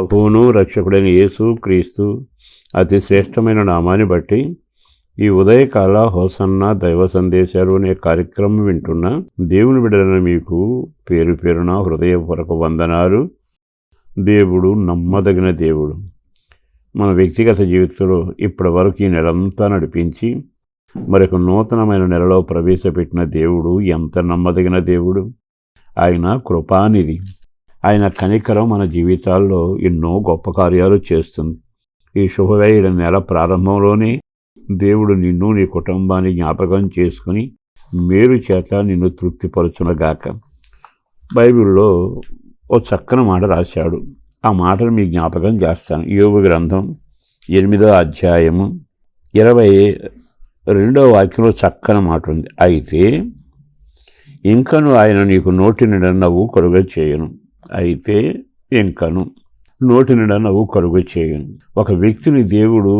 ప్రభువును రక్షకుడైన యేసు క్రీస్తు అతి శ్రేష్టమైన నామాన్ని బట్టి ఈ ఉదయకాల హోసన్న దైవ సందేశాలు అనే కార్యక్రమం వింటున్న దేవుని బిడ్డలను మీకు పేరు పేరున హృదయపూర్వక వందనాలు. దేవుడు నమ్మదగిన దేవుడు. మన వ్యక్తిగత జీవితంలో ఇప్పటి వరకు ఈ నెలంతా నడిపించి మరొక నూతనమైన నెలలో ప్రవేశపెట్టిన దేవుడు ఎంత నమ్మదగిన దేవుడు. ఆయన కృపానిధి. ఆయన కనికరం మన జీవితాల్లో ఎన్నో గొప్ప కార్యాలు చేస్తుంది. ఈ శుభవేయుడ నెల ప్రారంభంలోనే దేవుడు నిన్ను నీ కుటుంబాన్ని జ్ఞాపకం చేసుకుని మేలు చేత నిన్ను తృప్తిపరచునగాక. బైబిల్లో ఓ చక్కని మాట రాశాడు. ఆ మాటను మీ జ్ఞాపకం చేస్తాను. యోగ గ్రంథం ఎనిమిదో అధ్యాయము ఇరవై రెండో వాక్యంలో చక్కని మాట ఉంది. అయితే ఇంకను ఆయన నీకు నోటి నిండా నవ్వు కలుగ చేయను అయితే ఇంకను నోటి నిండా నవ్వు కలుగ చేయను. ఒక వ్యక్తిని దేవుడు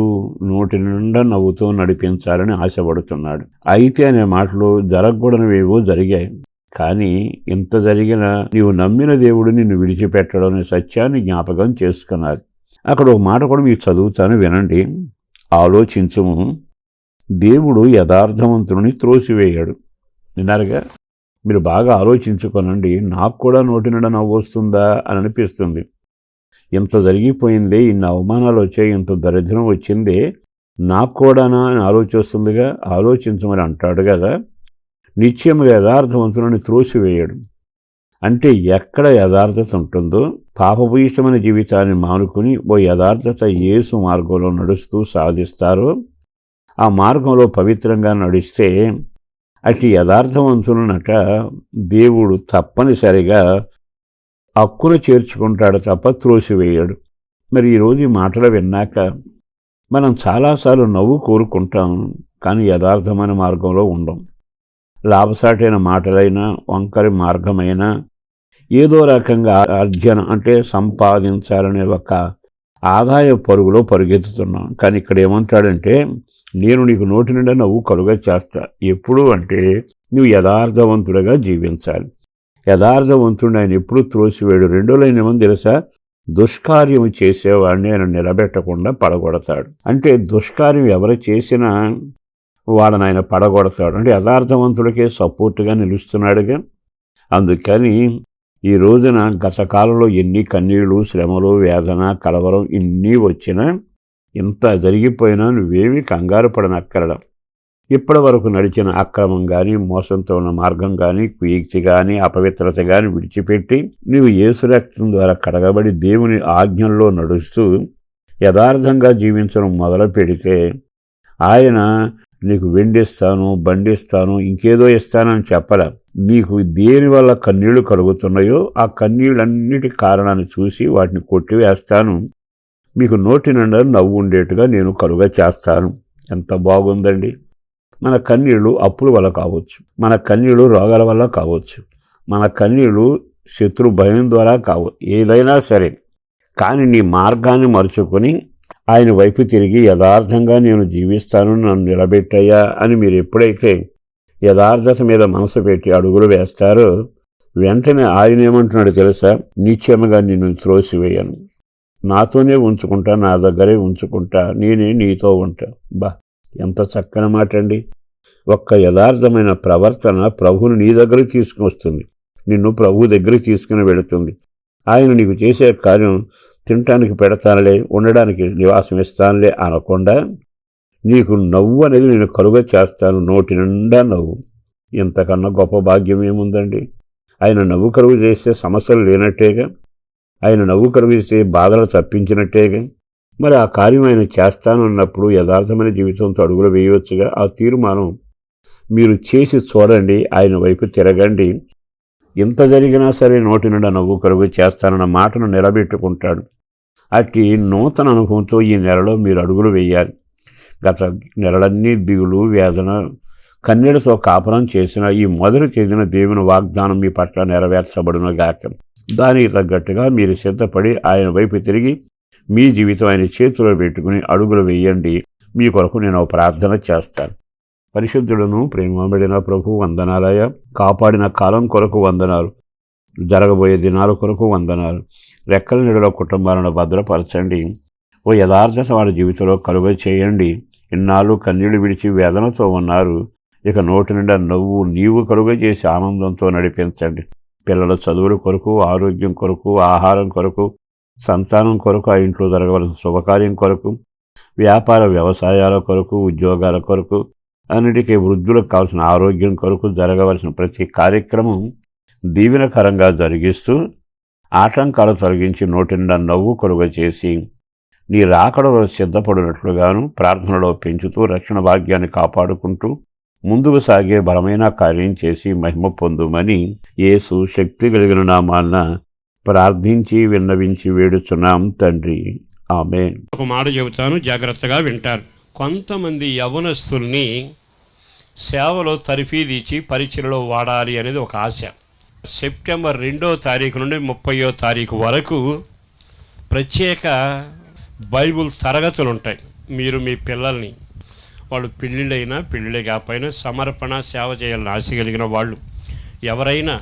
నోటి నిండా నవ్వుతో నడిపించాలని ఆశపడుతున్నాడు. అయితే అనే మాటలు జరగకూడనివేవో జరిగాయి. కానీ ఇంత జరిగినా నీవు నమ్మిన దేవుడు నిన్ను విడిచిపెట్టడం అనే సత్యాన్ని జ్ఞాపకం చేసుకున్నారు. అక్కడ ఒక మాట కూడా మీకు చదువుతాను వినండి. ఆలోచించుము. దేవుడు యథార్థవంతుని త్రోసివేయాడు. విన్నారుగా? మీరు బాగా ఆలోచించుకోనండి నాకు కూడా నోటి నిండా నవ్వు వస్తుందా అని అనిపిస్తుంది. ఇంత జరిగిపోయింది ఇన్ని అవమానాలు వచ్చాయి ఇంత దరిద్రం వచ్చింది నాకు కూడానా అని ఆలోచిస్తుందిగా ఆలోచించమని అంటాడు కదా. నిత్యముగా యథార్థవంతులను త్రోసివేయడు. అంటే ఎక్కడ యథార్థత ఉంటుందో పాపభూయిష్టమైన జీవితాన్ని మానుకుని ఓ యథార్థత యేసు మార్గంలో నడుస్తూ సాధిస్తారో ఆ మార్గంలో పవిత్రంగా నడిస్తే అటు యథార్థవంతులనట దేవుడు తప్పనిసరిగా హక్కును చేర్చుకుంటాడు తప్ప త్రోసివేయడు. మరి ఈరోజు ఈ మాటలు విన్నాక మనం చాలాసార్లు నవ్వు కోరుకుంటాం కానీ యథార్థమైన మార్గంలో ఉండం. లాభసాటైన మాటలైనా వంకరి మార్గమైనా ఏదో రకంగా అర్జన అంటే సంపాదించాలనే ఒక ఆదాయ పరుగులో పరుగెత్తుతున్నాం. కానీ ఇక్కడ ఏమంటాడంటే నేను నీకు నోటి నిండా నవ్వు కలుగా చేస్తా. ఎప్పుడు అంటే నువ్వు యథార్థవంతుడిగా జీవించాలి. యథార్థవంతుడు ఆయన ఎప్పుడు త్రోసివేడు రెండో లైన్ ఏమని తెలుసా? దుష్కార్యం చేసేవాడిని ఆయన నిలబెట్టకుండా పడగొడతాడు. అంటే దుష్కార్యం ఎవరు చేసినా వాళ్ళని ఆయన పడగొడతాడు. అంటే యథార్థవంతుడికే సపోర్ట్గా నిలుస్తున్నాడుగా. అందుకని ఈ రోజున గతకాలంలో ఎన్ని కన్నీళ్ళు శ్రమలు వేదన కలవరం ఇన్ని వచ్చినా ఇంత జరిగిపోయినా నువ్వేమీ కంగారు పడనక్కరడం. ఇప్పటి వరకు నడిచిన అక్రమం కానీ మోసంతో ఉన్న మార్గం కానీ కుయక్తి కానీ అపవిత్రత కానీ విడిచిపెట్టి నువ్వు యేసురక్తం ద్వారా కడగబడి దేవుని ఆజ్ఞల్లో నడుస్తూ యథార్థంగా జీవించడం మొదలు పెడితే ఆయన నీకు వెండిస్తాను బండిస్తాను ఇంకేదో ఇస్తానని చెప్పలే. నీకు దేని వల్ల కన్నీళ్ళు కలుగుతున్నాయో ఆ కన్నీళ్ళన్నిటి కారణాన్ని చూసి వాటిని కొట్టివేస్తాను. మీకు నోటి నిండా నవ్వు ఉండేట్టుగా నేను కలుగ చేస్తాను. ఎంత బాగుందండి. మన కన్నీళ్ళు అప్పుల వల్ల కావచ్చు. మన కన్నీళ్ళు రోగాల వల్ల కావచ్చు. మన కన్నీళ్ళు శత్రు భయం ద్వారా కావచ్చు ఏదైనా సరే. కానీ నీ మార్గాన్ని మరుచుకొని ఆయన వైపు తిరిగి యథార్థంగా నేను జీవిస్తాను నన్ను నిలబెట్టయ్యా అని మీరు ఎప్పుడైతే యథార్థత మీద మనసు పెట్టి అడుగులు వేస్తారో. వెంటనే ఆయన ఏమంటున్నాడు తెలుసా? నిత్యముగా నిన్ను త్రోసివేయను. నాతోనే ఉంచుకుంటా నా దగ్గరే ఉంచుకుంటా నేనే నీతో ఉంటా. బా ఎంత చక్కని మాట అండి ఒక్క యథార్థమైన ప్రవర్తన ప్రభువుని నీ దగ్గరికి తీసుకొస్తుంది నిన్ను ప్రభు దగ్గరికి తీసుకుని వెళుతుంది. ఆయన నీకు చేసే కార్యం తినటానికి పెడతానులే ఉండడానికి నివాసం ఇస్తానులే అనకుండా నీకు నవ్వు అనేది నేను కలుగ చేస్తాను. నోటి నిండా నవ్వు. ఇంతకన్నా గొప్ప భాగ్యం ఏముందండి? ఆయన నవ్వు కరువు చేస్తే సమస్యలు లేనట్టేగా? ఆయన నవ్వు కరువు చేస్తే బాధలు తప్పించినట్టేగా? మరి ఆ కార్యం ఆయన చేస్తాను అన్నప్పుడు యథార్థమైన జీవితంతో అడుగులు వేయవచ్చుగా? ఆ తీర్మానం మీరు చేసి చూడండి. ఆయన వైపు తిరగండి. ఎంత జరిగినా సరే నోటి నుండి నవ్వు కరుగు చేస్తానన్న మాటను నిలబెట్టుకుంటాడు. అట్టి నూతన అనుభవంతో ఈ నెలలో మీరు అడుగులు వేయాలి. గత నెలలన్నీ దిగులు వేదన కన్నీళ్ళతో కాపురం చేసిన ఈ మొదటి చేసిన దేవుని వాగ్దానం మీ పట్ల నెరవేర్చబడును గాక. దానికి తగ్గట్టుగా మీరు సిద్ధపడి ఆయన వైపు తిరిగి మీ జీవితం ఆయన చేతిలో పెట్టుకుని అడుగులు వేయండి. మీ కొరకు నేను ప్రార్థన చేస్తాను. పరిశుద్ధుడును ప్రేమబడిన ప్రభు వందనాలయ కాపాడిన కాలం కొరకు వందనాలు. జరగబోయే దినాల కొరకు వందనాలు. రెక్కల నీడలో కుటుంబాలను భద్రపరచండి. ఓ యథార్థత వారి జీవితంలో కలుగ చేయండి ఇన్నాళ్ళు కన్నీళ్ళు విడిచి వేదనతో ఉన్నారు. ఇక నోటి నిండా నవ్వు నీవు కలుగ చేసి ఆనందంతో నడిపించండి. పిల్లల చదువుల కొరకు ఆరోగ్యం కొరకు ఆహారం కొరకు సంతానం కొరకు ఆ ఇంట్లో జరగవలసిన శుభకార్యం కొరకు వ్యాపార వ్యవసాయాల కొరకు ఉద్యోగాల కొరకు అన్నిటికీ వృద్ధులకు కావాల్సిన ఆరోగ్యం కొరకు జరగవలసిన ప్రతి కార్యక్రమం దీవెనకరంగా జరిగిస్తూ ఆటంకాలు తొలగించి నోటి నిండా నవ్వు కొలుగ చేసి నీ రాకడలో సిద్ధపడినట్లుగాను ప్రార్థనలో పెంచుతూ రక్షణ భాగ్యాన్ని కాపాడుకుంటూ ముందుకు సాగే బలమైన కార్యం చేసి మహిమ పొందుమని యేసు శక్తి కలిగిన నామాన్న ప్రార్థించి విన్నవించి వేడుచున్నాం తండ్రి. ఆమె ఒక మాట చెబుతాను జాగ్రత్తగా వింటారు. కొంతమంది యవనస్తుల్ని సేవలో తరిఫీదిచ్చి పరీక్షలలో వాడాలి అనేది ఒక ఆశ. సెప్టెంబర్ రెండో తారీఖు నుండి ముప్పయో తారీఖు వరకు ప్రత్యేక బైబుల్ తరగతులు ఉంటాయి మీరు మీ పిల్లల్ని వాళ్ళు పెళ్ళిళ్ళైనా పెళ్ళిళ్ళే కాకపోయినా సమర్పణ సేవ చేయాలని ఆశ కలిగిన వాళ్ళు ఎవరైనా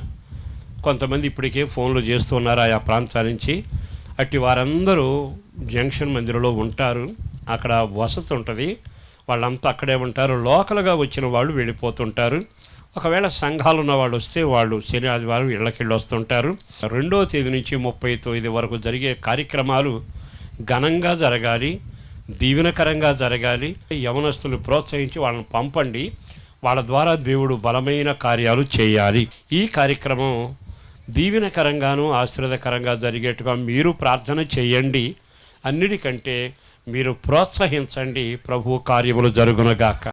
కొంతమంది ఇప్పటికే ఫోన్లు చేస్తున్నారు ఆయా ప్రాంతాల నుంచి. అట్టి వారందరూ జంక్షన్ మందిరంలో ఉంటారు. అక్కడ వసతి ఉంటుంది. వాళ్ళంతా అక్కడే ఉంటారు. లోకల్గా వచ్చిన వాళ్ళు వెళ్ళిపోతుంటారు. ఒకవేళ సంఘాలు ఉన్న వాళ్ళు వస్తే వాళ్ళు శని ఆదివారం ఇళ్ళకి వెళ్ళి వస్తుంటారు. రెండో తేదీ నుంచి ముప్పై తొమ్మిది వరకు జరిగే కార్యక్రమాలు ఘనంగా జరగాలి దీవెనకరంగా జరగాలి. యవనస్తులు ప్రోత్సహించి వాళ్ళని పంపండి. వాళ్ళ ద్వారా దేవుడు బలమైన కార్యాలు చేయాలి. ఈ కార్యక్రమం దీవెనకరంగాను ఆశీర్వదకరంగా జరిగేట్టుగా మీరు ప్రార్థన చేయండి. అన్నిటికంటే మీరు ప్రోత్సహించండి. ప్రభు కార్యములు జరుగునగాక.